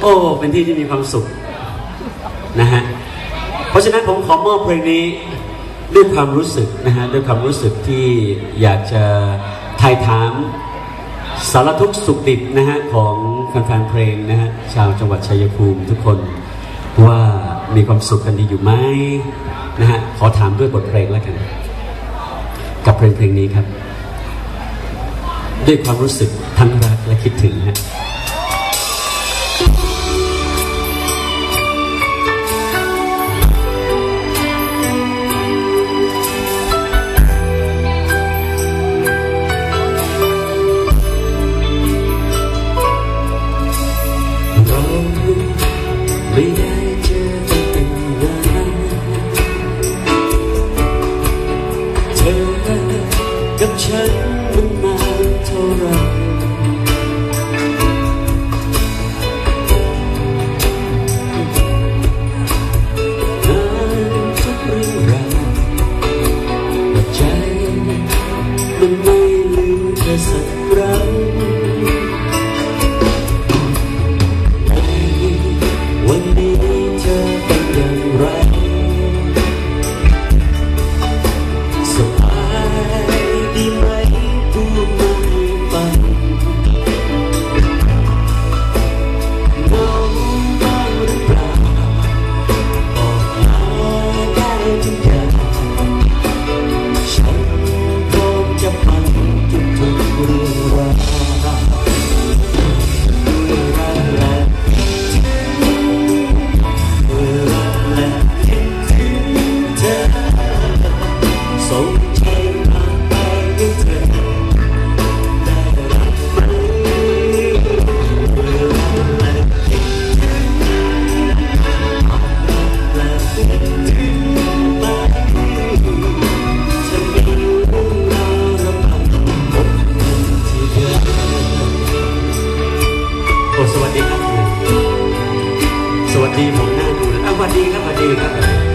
โอ้ เป็นที่ที่มีความสุขนะฮะ เพราะฉะนั้นผมขอมอบเพลงนี้ด้วยความรู้สึกนะฮะด้วยความรู้สึกที่อยากจะทายถามสารทุกสุขดิบนะฮะของแฟนๆเพลงนะฮะชาวจังหวัดชัยภูมิทุกคนว่ามีความสุขกันดีอยู่ไหมนะฮะขอถามด้วยบทเพลงแล้วกัน กับเพลงเพลงนี้ครับ ด้วยความรู้สึกทั้งรักและคิดถึงฮะ con vì ai trên từng ngày theo em gặp chân vẫn mang thâu rằng ดีผมหน้าดูนะอะสวัสดีครับสวัสดีครับ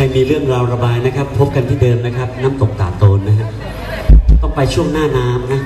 รมีเรื่องราวระบายนะครับ พบกันที่เดิมนะครับ น้ำตกตาโตนนะฮะต้องไปช่วงหน้าน้ำนะ